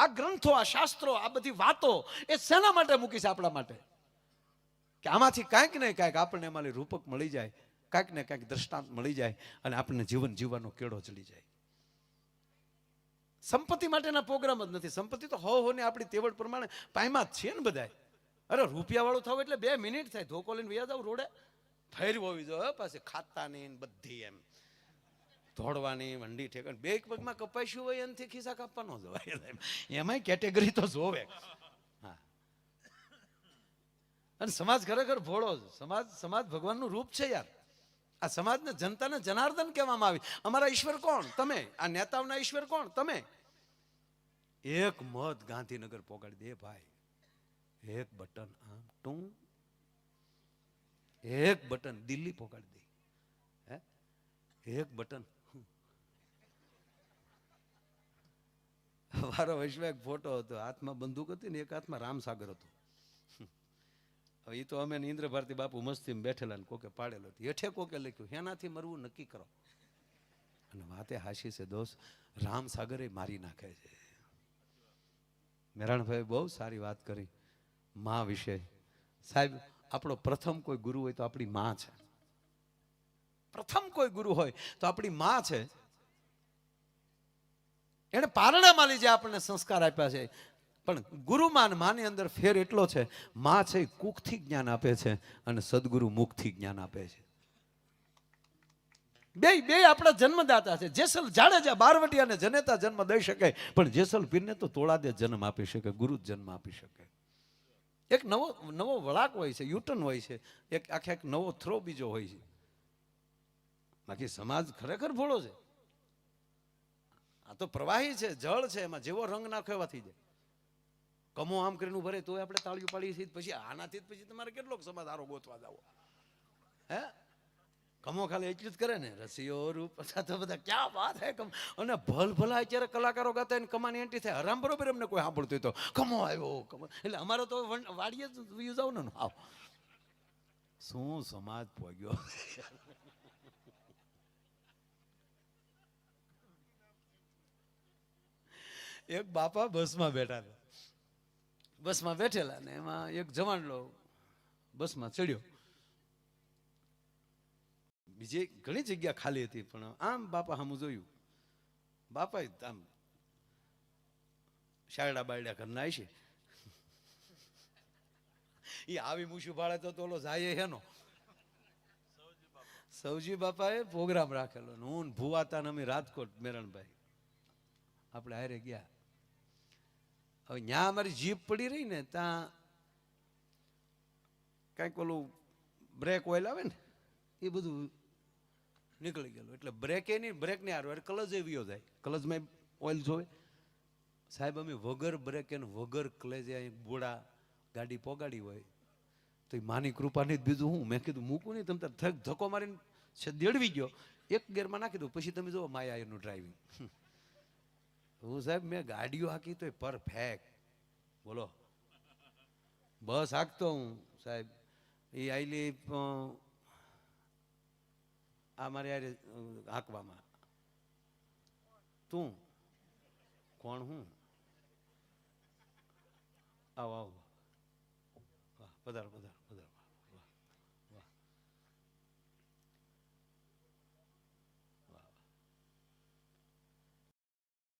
આ ગ્રંથો, આ શાસ્ત્રો, આ બધી વાતો એ શેના માટે મૂકી છે આપણા માટે? કે આમાંથી કાંઈક ને કાંઈક આપણને એમાં રૂપક મળી જાય, કાંઈક ને કાંઈક દ્રષ્ટાંત મળી જાય અને આપણને જીવન જીવવાનો કેળો ચડી જાય. સંપત્તિ માટેના પ્રોગ્રામ જ નથી. સંપત્તિ તો હો હો ને આપણી તેવડ પ્રમાણે પાયમાં જ છે ને બધાય. અરે રૂપિયા વાળું થવું એટલે બે મિનિટ થાય. ધોકો લઈને વ્યાજ આવું રોડે. ફેરવો હોવી જોઈએ પાસે ખાતા નહીં બધી એમ. દોડવાની વંડી ઠેકણ. બે એક પગમાં કપાસ્યું હોય એનાથી ખિસ્સા કાપવાનો જવાય એમાંય કેટેગરી તો જોવે. હા. અને સમાજ ખરેખર ભોળો સમાજ સમાજ ભગવાનનું રૂપ છે યાર. આ સમાજને જનતાને જનાર્દન કહેવામાં આવી. અમારા ઈશ્વર કોણ? તમે. આ નેતાઓના ઈશ્વર કોણ? તમે. એક મત ગાંધીનગર પોગાડી દે ભાઈ. એક બટન આમ ટું. એક બટન દિલ્હી પોગાડી દે. હે? એક બટન મારો વૈશ્વ એક ફોટો હતો. હાથમાં બંદૂક હતી ને એક હાથમાં રામસાગર હતો. હવે એ તો અમે ઇન્દ્ર ભારતી બાપુ મસ્તીમાં બેઠેલા ને કોકે પાડેલો હેઠે કોકે લખ્યું, હેનાથી મરવું નક્કી કરો. અને વાતે હાશી છે, દોસ્ત, રામસાગરે મારી નાખે છે. મેરાણભાઈ બહુ સારી વાત કરી. મા વિશે. સાહેબ, આપણો પ્રથમ કોઈ ગુરુ હોય તો આપણી મા છે. પ્રથમ કોઈ ગુરુ હોય તો આપણી મા છે. એણે પારણામાં લીધે આપણને સંસ્કાર આપ્યા છે. પણ ગુરુમાન માની અંદર ફેર એટલો છે, માં છે કુકથી જ્ઞાન આપે છે અને સદગુરુ મુખથી જ્ઞાન આપે છે. બે બે આપણા જન્મદાતા છે. જેસલ જાડેજા, બારવટી અને જનેતા જન્મ દઈ શકે, પણ જેસલ પીરને તો તોળાદે જન્મ આપી શકે, ગુરુ જન્મ આપી શકે. એક નવો નવો વળાક હોય છે, યુટર્ન હોય છે, એક આખે એક નવો થ્રો બીજો હોય છે. બાકી સમાજ ખરેખર ભોળો છે. આ તો પ્રવાહી છે, જળ છે, એમાં જેવો રંગ નાખો એવા થઈ જાય. કમો આમ કરીને ભરે તોય આપણે તાળીઓ પાડીએ છીએ, પછી આનાથી જ પછી તમારે કેટલો સમાધારો ગોતવા જાવો. હે? કમો ખાલી એટલું જ કરે ને રસીઓ રૂપ તો બધા ક્યાં વાત હે કમ? અને ભલ ભલા અત્યારે કલાકારો ગાતા એને કમાની એન્ટ્રી થાય, હરામ બરોબર એમને કોઈ સાંભળતું તો, કમો આવ્યો, કમો. એટલે અમારો તો વાડીએ જ યુઝ જાવ ને આવ શું સમાજ પોગ્યો? એક બાપા બસમાં બેઠા હતા બસમાં બેઠેલા ને એમાં એક જવાનલો બસમાં ચડ્યો. બીજી ઘણી જગ્યા ખાલી હતી, પણ આમ બાપા સામું જોયું. બાપા આમ શારડા બારડા ઘરના છે એ આવી મૂછું ભાડે તો તોલો જાય હેનો. સૌજી બાપાએ પ્રોગ્રામ રાખેલો હું ભુવાતા અમે રાજકોટ મેરણભાઈ. આપણે હારે ગયા. હવે ત્યાં અમારી જીપ પડી રહી ને ત્યાં કાંઈક ઓલું બ્રેક ઓઇલ આવે ને, એ બધું નીકળી ગયેલું. એટલે બ્રેકે બ્રેક નહીં એટલે કલજ એવીઓ જાય. કલજમાં ઓઇલ જોવે. સાહેબ, અમે વગર બ્રેક એને વગર કલેજે અહીં બોડા ગાડી પોગાડી હોય. તો એ માની કૃપાની જ બીજું હું? મેં કીધું, મૂકું નહીં, તમે ધક ધક્કો મારીને છે દેડવી ગયો. એક ગેરમાં નાખી દઉં. પછી તમે જુઓ માયા એનું ડ્રાઇવિંગ હું સાહેબ, મેં ગાડીઓ હાકી તો પરફેક્ટ બોલો. બસ હાકતો હું, સાહેબ. એ આઈલી આ મારે યાર હાંકવામાં. તું? કોણ હું? આવો આવો. પધારો પધારો પધારો વાહ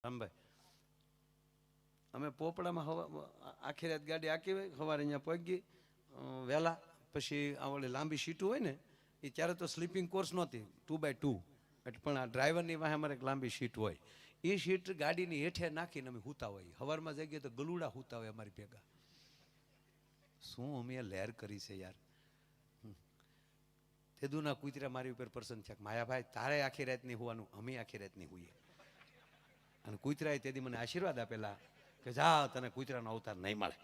વાહ રામભાઈ અમે પોપડામાં આખી રાત ગાડી આખી સવારે અહીંયા પહોંચી અ, વહેલા. પછી આ ઓલી લાંબી સીટું હોય ને એ ત્યારે તો સ્લીપિંગ કોર્સ નહોતી. ટુ બાય ટુ એટલે પણ આ ડ્રાઈવરની વાહે અમારે એક લાંબી સીટ હોય. એ સીટ ગાડીની હેઠે નાખીને અમે સૂતા હોય સવારમાં ગયા તો ગલુડા હુતા હોય અમારી ભેગા. શું અમે લહેર કરી છે યાર? તેદુના કુતરા મારી ઉપર પ્રસન્ન છે માયાભાઈ તારે આખી રાત નહીં હોવાનું અમે આખી રાત નહીં હોઈએ. અને કૂતરાએ તેથી મને આશીર્વાદ આપેલા કે જા તને કૂતરાનો અવતાર નહીં મળે.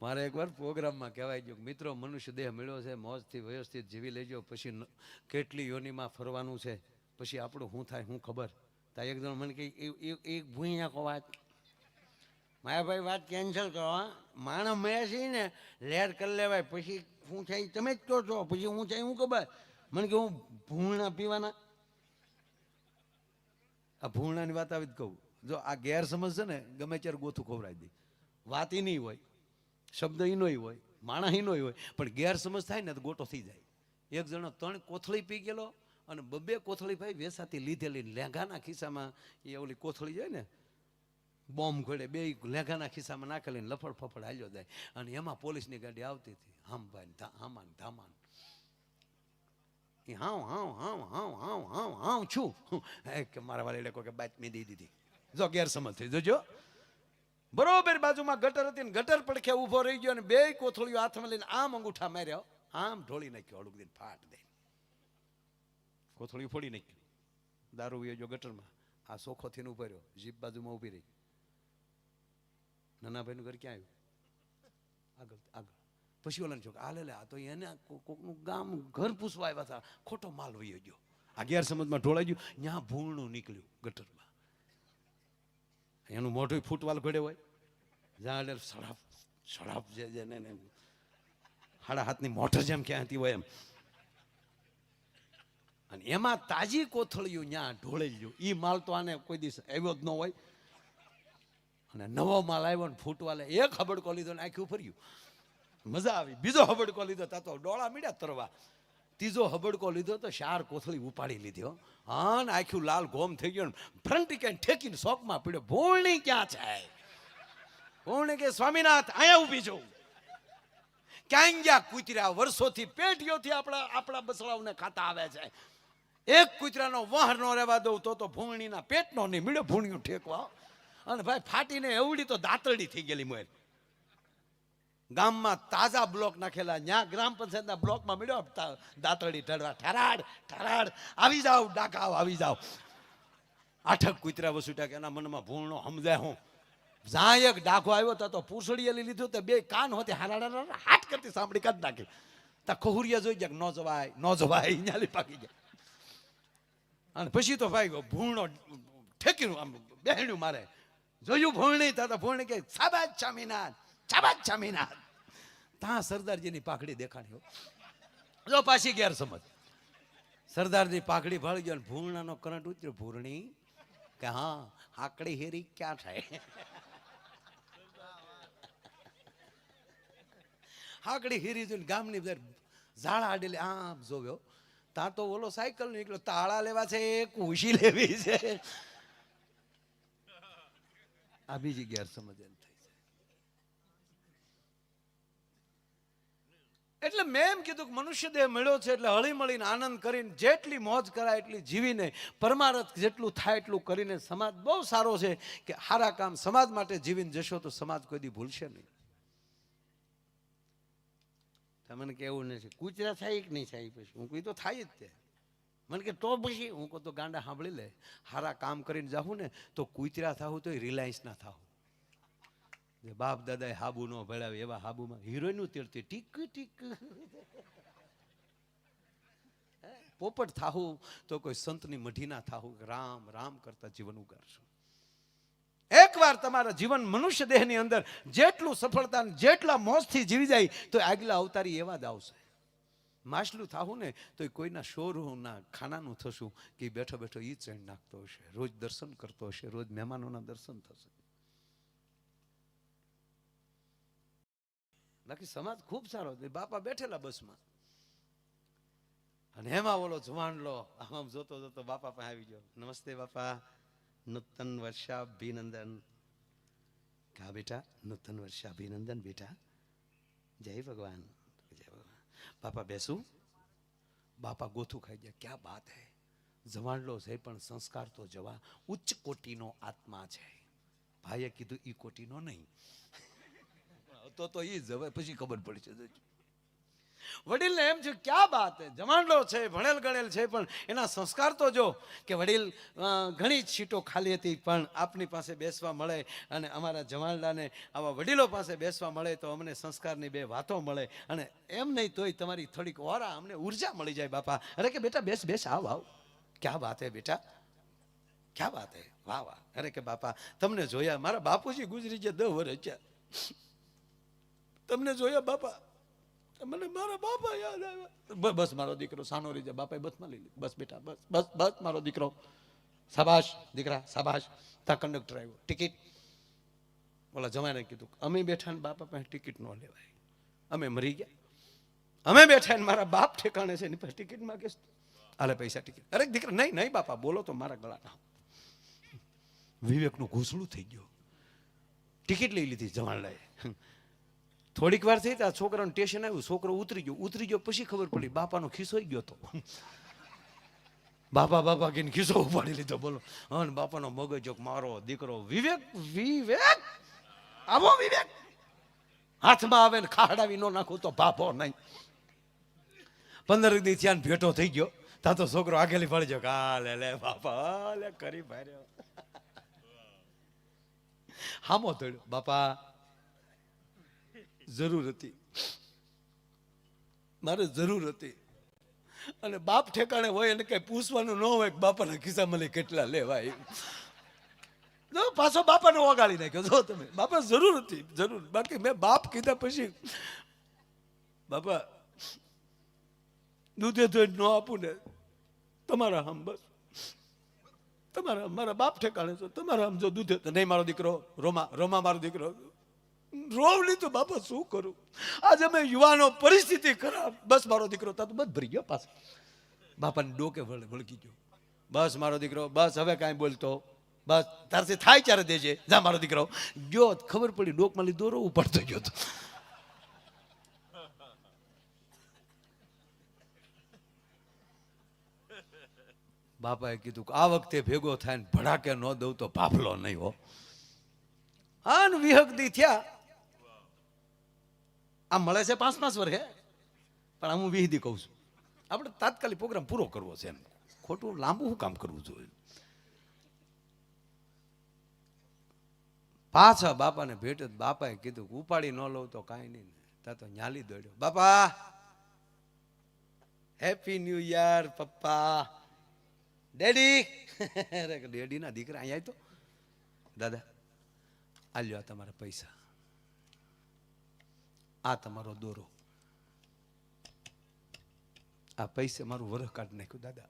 મારે એકવાર પ્રોગ્રામમાં કહેવાય ગયું મિત્રો, મનુષ્ય દેહ મળ્યો છે, મોજથી વ્યવસ્થિત જીવી લેજો, પછી કેટલી યોનિમાં ફરવાનું છે, પછી આપણું શું થાય હું ખબર? તા એક જણ મને કે એક ભૂઈ નાખો વાત. માયાભાઈ વાત કેન્સલ કરો માણસ મળ્યા છે ને, લેર કરી લેવાય, પછી શું થાય, તમે જ કહો છો, પછી હું થાય હું ખબર? મને કે હું ભૂણા પીવાના. આ ભૂણાની વાત આવી જ કહું. જો આ ગેરસમજ છે ને, ગમે ત્યારે ગોથું ખવડાવી દે. વાત ઈ નહીં હોય, શબ્દ એનો હોય માણા એનો હોય, પણ ગેરસમજ થાય ને તો ગોટો થઈ જાય. એક જણો ત્રણ કોથળી પી ગયેલો અને બબે કોથળી ભાઈ વેસાતી લીધેલી લેંઘાના ખિસ્સામાં એ ઓલી કોથળી જાય ને, બોમ્બ ઘડે, બે લેઘાના ખિસ્સામાં નાખેલી લફડ ફફડ હાલ્યો જાય. અને એમાં પોલીસની ગાડી આવતી હતી. હામભાઈ હામાન ધામાન. એ હાઉ હાઉ હાઉ હાઉ હાઉ હાઉ હાઉ છું. કે મારા વાલી લોકો કે બાતમી દઈ દીધી જો ગેરસમજ થઈ જોજો. બરોબર, બાજુમાં ગટર હતી ને ગટર પડખે ઊભો રહી ગયો અને બે કોથળીઓ હાથમાં લઈને આમ અંગૂઠા માર્યો. આમ ઢોળી નાખ્યો અડુક દઈને ફાટ દે. કોથળીઓ ફોડી નાખ્યું. દારૂ વ્યો ગટરમાં. આ સોખો થઈને ઊભો રહ્યો. જીપ બાજુમાં ઊભી રહી. નાના ભાઈનું ઘર ક્યાં આવ્યું? આગળ આગળ. પછી ઓલાને છોકરા હાલે લે, આ તો એને કોકનું ગામ, ઘર પૂછવા આવ્યા હતા. ખોટો માલ વયો ગયો. આ ગેરસમજમાં ઢોળાઈ ગયું. ત્યાં ભૂણું નીકળ્યું ગટરમાં. એનું મોઢું ફૂટવાલ ઘડે હોય. જ્યાં એટલે સડાપ સડાપ જે જે ને ને હાડા હાથની મોટર જેમ ક્યાં હતી હોય એમ. અને એમાં તાજી કોથળીયું ત્યાં ઢોળેલી એ માલ તો આને કોઈ દિવસ આવ્યો જ ન હોય. અને નવો માલ આવ્યો ને ફૂટવાલે એક હબડકો લીધો ને આખું ફર્યું મજા આવી. બીજો હબડકો લીધો તા તો ડોળા મીડ્યા તરવા. ત્રીજો હબડકો લીધો તો શાર કોથળી ઉપાડી લીધો, હો. ને આખું લાલ ગોમ થઈ ગયો ફ્રન્ટ ક્યાંય ઠેકીને શોખમાં પીડ્યો ભૂલણી ક્યાં છે? ભૂલણી કે સ્વામિનાથ, અહીંયા ઊભી છું. ક્યાં ગયા કૂતર્યા વર્ષોથી પેટીઓથી આપણા આપણા બસડાઓને ખાતા આવે છે. એક કૂતરાનો વહર નો રહેવા દઉં તો તો ભૂંગળીના પેટનો નહીં મીડો ભૂણ્યું ઠેકવા. અને ભાઈ ફાટીને એવડી તો દાતરડી થઈ ગયેલી મોર. ગામમાં તાજા બ્લોક નાખેલા. ત્યાં ગ્રામ પંચાયતના બ્લોકમાં મળ્યો. દાંતળી ઢળવા. ઠરાડ ઠરાડ. આવી જાઓ ડાકાઓ આવી જાઓ આઠક કૂતરા વસુટા એના મનમાં ભૂણનો સમજાય હું. જ્યાં એક ડાકો આવ્યો તા તો પૂછડીએ લીધું તો બે કાન હોતે હારાડા હાટ કરતી સાંભળી કાઢ નાખી. તા ખહુરિયા જોઈ ગયા ન જવાય ન જવાય ન્યાલી પાકી ગયા. અને પછી તો ભાઈ ભૂણો ઠેકીનું આમ બેહણ્યું મારે. જોયું ભૂણી તા ભૂણી કે સાબાજ ચામીનાથ સાબાજ ચામીનાથ ત્યાં સરદારજીની પાઘડી દેખાણી જો પાછી ગેરસમજ. સરદારની પાઘડી ભાળી ગયો ભૂરણાનો કરંટ ઉતર્યો. ભૂરણી કે હા હાકડી હેરી ક્યાં થાય? હાકડી હેરી જોઈને ગામની બધા ઝાડા આડેલી આમ જોવ્યો ત્યાં તો ઓલો સાયકલ નીકળ્યો તાળા લેવા છે કુશી લેવી છે. આ બીજી ગેરસમજ એમ થઈ છે એટલે મેં એમ કીધું કે મનુષ્ય દેહ મળ્યો છે એટલે હળી આનંદ કરીને જેટલી મોજ કરાય એટલી જીવીને પરમારથ જેટલું થાય એટલું કરીને સમાજ બહુ સારો છે કે સારા કામ સમાજ માટે જીવીને જશો તો સમાજ કોઈ દી ભૂલશે નહીં. તમને કેવું નથી. કૂચરા થાય કે નહીં થાય પછી? હું કોઈ તો થાય જ તે. મને કે તો પછી. હું કહું તો ગાંડા સાંભળી લે. સારા કામ કરીને જાઉં ને તો કૂતરા થાવું તો રિલાયન્સ ના થાવું જે બાપ દાદાએ હાબુ નો ભળાવે એવા હાબુમાં હિરોઈનું તેડતી ટીક ટીક. પોપટ થાવું તો કોઈ સંતની મઢી ના થાવું રામ રામ કરતા જીવન ઉગારશું. એકવાર તમારા જીવન મનુષ્ય દેહની અંદર જેટલું સફળતા જેટલા મોજથી જીવી જાય તો આગલા અવતારી એવા જ આવશે. માછલું થાવું ને તો કોઈના શોરૂમના ખાનાનું થશું કે બેઠો બેઠો એ ચણ નાખતો હશે. રોજ દર્શન કરતો હશે. રોજ મહેમાનોના દર્શન થશે. બાકી સમાજ ખૂબ સારો બાપા બેઠેલા બસમાં. અને એમાં ઓલો જુવાનલો, આમ જોતો જોતો બાપા પાસે આવી ગયો. નમસ્તે બાપા, નૂતન વર્ષાભિનંદન. કા બેટા? નૂતન વર્ષાભિનંદન બેટા. જય ભગવાન. જય ભગવાન. બાપા બેસું? બાપા ગોથું ખાઈ ગયા. ક્યાં બાત હે? જવાનલો છે પણ સંસ્કાર તો જવા ઉચ્ચ કોટીનો આત્મા છે. ભાઈએ કીધું ઈ કોટીનો નહીં. તો તો એ જ પછી ખબર પડશે જોજો. વડીલને એમ છે, ક્યાં બાત હે? જમાંડો છે, ભણેલ ગણેલ છે, પણ એના સંસ્કાર તો જો કે વડીલ ઘણી જ સીટો ખાલી હતી, પણ આપની પાસે બેસવા મળે અને અમારા જમાંડાને આવા વડીલો પાસે બેસવા મળે તો અમને સંસ્કારની બે વાતો મળે અને એમ નહીં તોય તમારી થોડીક ઓરા અમને ઊર્જા મળી જાય, બાપા. અરે કે બેટા, બેસ બેસ, આવ આવ. ક્યાં વાત હે બેટા? ક્યાં વાત હે? વાહ વાહ. અરે કે બાપા, તમને જોયા, મારા બાપુજી ગુજરી ગયા દહ વર્ષ તમને જોયા બાપા? મને મારા બાપા યાદ આવ્યા. બસ મારો દીકરો સાનો રહી જાય. બાપાએ બસમાં લઈ લીધી. બસ બેટા, બસ બસ બસ મારો દીકરો. સાબાશ દીકરા સાબાશ તા કંડક્ટર આવ્યો. ટિકિટ ઓલા જમાને કીધું અમે બેઠા ને બાપા પાસે ટિકિટ ન લેવાય. અમે મરી ગયા. અમે બેઠા ને મારા બાપ ઠેકાણે છે, એની પાસે ટિકિટ માગે. આલે પૈસા ટિકિટ અરે દીકરા, નહીં નહીં બાપા, બોલો તો મારા ગળા ના વિવેકનું ઘૂસડું થઈ ગયું. ટિકિટ લઈ લીધી જવાનલાએ. થોડીક વાર થઈ ત્યાં છોકરાનું ટેશન આવ્યું, છોકરો ઉતરી ગયો. ઉતરી ગયો પછી ખબર પડી, બાપાનો ખિસ્સો ગયો તો. બાપા બાપા કહીને ખિસ્સો ઉપાડી લીધો, બોલો. અને બાપાનો મગજ મારો દીકરો વિવેક વિવેક. આવો વિવેક. હાથમાં આવે ને ખાડાવી ન નાખું તો બાપો નહીં. પંદર દી થયા ભેટો થઈ ગયો. તા તો છોકરો આગેલી ફળી ગયો કા લે બાપા લે, કરી ભાર્યો હામો થયો બાપા જરૂર હતી. મારે જરૂર હતી. અને બાપ ઠેકાણે હોય એને કઈ પૂછવાનું ન હોય કે બાપાના ખિસ્સામાં લઈ કેટલા લેવાય. જો પાછો બાપાને ઓગાળી નાખ્યો. જો તમે, બાપા જરૂર હતી, જરૂર. બાકી મેં બાપ કીધા પછી, બાપા, દૂધે ધોઈ ન આપું ને, તમારા હમ બસ. તમારા, મારા બાપ ઠેકાણે છો, તમારા આમ જો દૂધે નહીં મારો દીકરો, રોમા રોમા મારો દીકરો. રોવ નહીં તો બાપા, શું કરું? આજે અમે યુવાનો પરિસ્થિતિ ખરાબ. બસ મારો દીકરો તા બસ ભરી ગયો પાછો. બાપાને ડોકે વળ- વળગી ગયો. બસ મારો દીકરો, બસ હવે કાંઈ બોલતો. બસ તારથી થાય ત્યારે દેજે. જા મારો દીકરો. ગયો ખબર પડી, ડોકમાં લીધો દોરો પડતો ગયો તો. બાપાએ કીધું કે આ વખતે ભેગો થાય ને ભડાકે ન દઉં તો ભાફલો નહીં હો. આન વિહક દી થયા. આ મળે છે પાંચ પાંચ વર્ષે. પણ હું વિહદી કહું છું. આપણે તાત્કાલિક પ્રોગ્રામ પૂરો કરવો છે એમ. ખોટું લાંબુ શું કામ કરવું જોઈએ? પાછા બાપાને ભેટ બાપાએ કીધું ઉપાડી ન લઉં તો કાંઈ નહીં. ત્યાં તો ન્યાલી દોડ્યો. બાપા હેપી ન્યુ યર પપ્પા. ડેડી. અરે ડેડી દીકરા અહીંયા તો? દાદા આ લ્યો તમારા પૈસા. આ તમારો દોરો. આ પૈસે મારું વરહ કાઢ નાખ્યું દાદા.